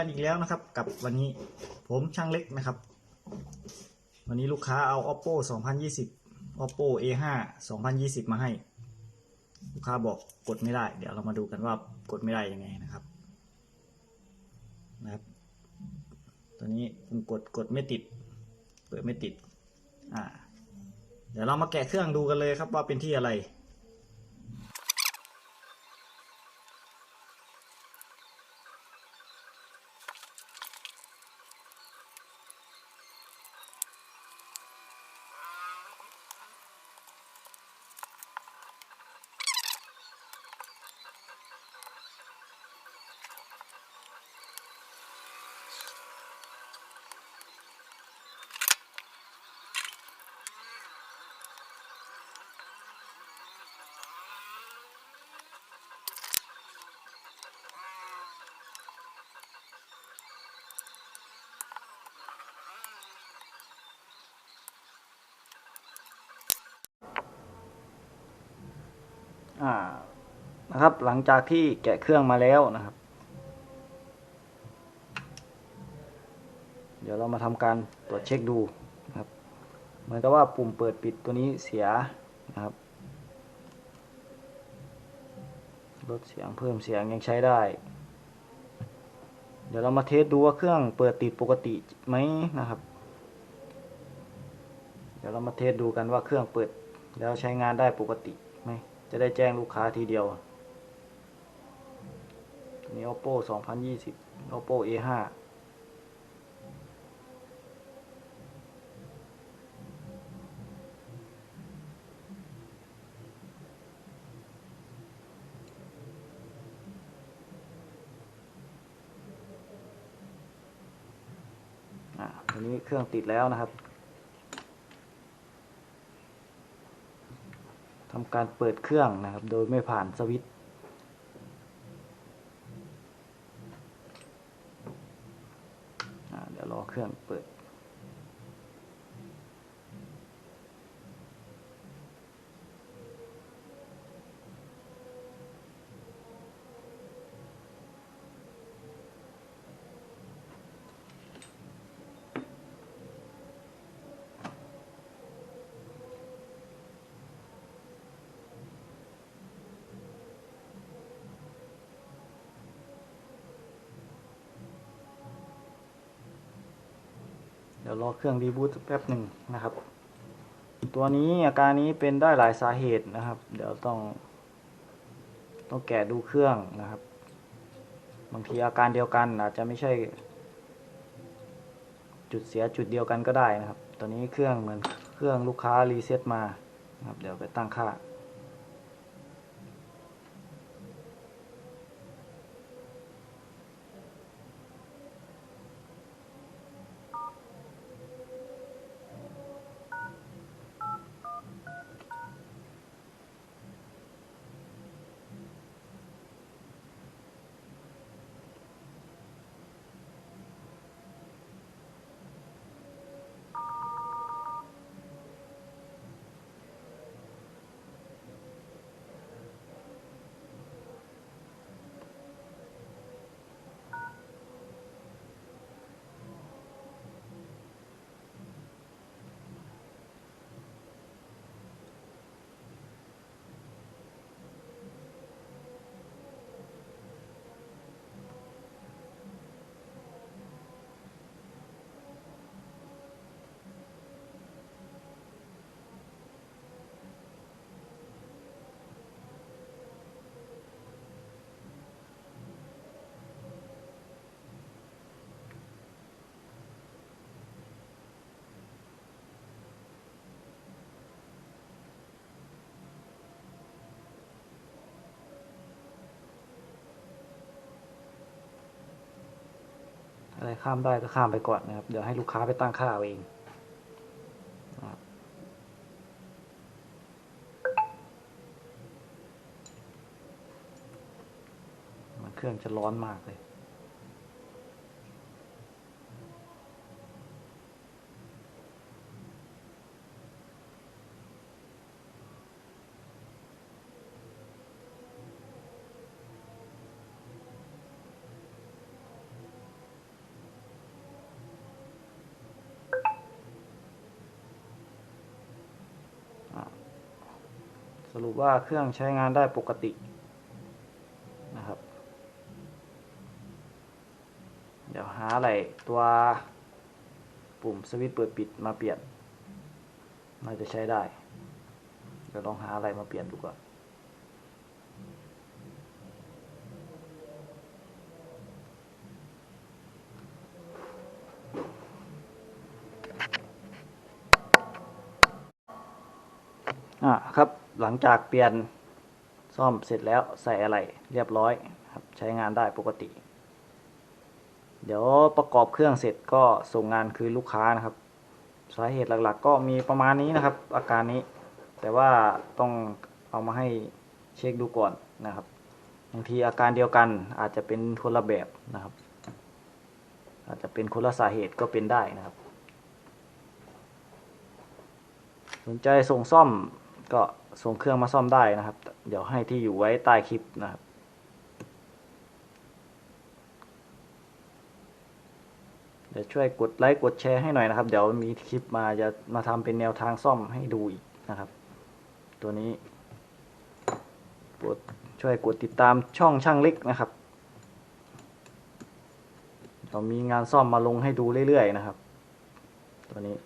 กันอีกแล้วนะครับ กับวันนี้ผมช่างเล็กนะครับ วันนี้ลูกค้าเอา oppo 2020 oppo a5 2020 มาให้ ลูกค้าบอกกดไม่ได้ เดี๋ยวเรามาดูกันว่ากดไม่ได้ยังไงนะครับนะครับ ตัวนี้ผมกดกดไม่ติด เปิดไม่ติด อ่า เดี๋ยวเรามาแกะเครื่องดูกันเลยครับว่าเป็นที่อะไร นะครับ หลังจากที่แกะเครื่องมาแล้วนะครับ เดี๋ยวเรามาทำการตรวจเช็คดูนะครับ เหมือนกับว่าปุ่มเปิดปิดตัวนี้เสียนะครับลดเสียงเพิ่มเสียงยังใช้ได้ เดี๋ยวเรามาเทสดูว่าเครื่องเปิดติดปกติไหมนะครับ เดี๋ยวเรามาเทสดูกันว่าเครื่องเปิดแล้วใช้งานได้ปกติไหม จะได้แจ้งลูกค้าทีเดียวนี้ oppo 2020 oppo a5 อะตัวนี้เครื่องติดแล้วนะครับ ทำการเปิดเครื่องนะครับ โดยไม่ผ่านสวิตช์เดี๋ยวรอเครื่องเปิด เดี๋ยวรอเครื่องรีบูตแป๊บหนึ่งนะครับ ตัวนี้อาการนี้เป็นได้หลายสาเหตุนะครับ เดี๋ยวต้อง ต้องแกะดูเครื่องนะครับ บางทีอาการเดียวกันอาจจะไม่ใช่ จุดเสียจุดเดียวกันก็ได้นะครับ ตัวนี้เครื่องเหมือนเครื่องลูกค้ารีเซ็ตมาครับเดี๋ยวไปตั้งค่า อะไรข้ามได้ก็ข้ามไปก่อนนะครับ เดี๋ยวให้ลูกค้าไปตั้งค่าเอาเองมันเครื่องจะร้อนมากเลย สรุปว่าเครื่องใช้งานได้ปกตินะครับ เดี๋ยวหาอะไรตัวปุ่มสวิตช์เปิดปิดมาเปลี่ยนน่าจะใช้ได้เดี๋ยวลองหาอะไรมาเปลี่ยนดูก่อนอะครับ หลังจากเปลี่ยนซ่อมเสร็จแล้วใส่อะไรเรียบร้อยครับใช้งานได้ปกติ เดี๋ยวประกอบเครื่องเสร็จก็ส่งงานคืนลูกค้านะครับ สาเหตุหลักๆ ก็มีประมาณนี้นะครับ อาการนี้ แต่ว่าต้องเอามาให้เช็คดูก่อนนะครับบางทีอาการเดียวกันอาจจะเป็นคนละแบบนะครับ อาจจะเป็นคนละสาเหตุก็เป็นได้นะครับ สนใจส่งซ่อมก็ส่งเครื่องมาซ่อมได้นะครับ เดี๋ยวให้ที่อยู่ไว้ใต้คลิปนะครับเดี๋ยวช่วยกดไลค์กดแชร์ให้หน่อยนะครับ เดี๋ยวมีคลิปมาจะมาทำเป็นแนวทางซ่อมให้ดูอีกนะครับ ตัวนี้กดช่วยกดติดตามช่องช่างเล็กนะครับเรามีงานซ่อมมาลงให้ดูเรื่อยๆนะครับ ตัวนี้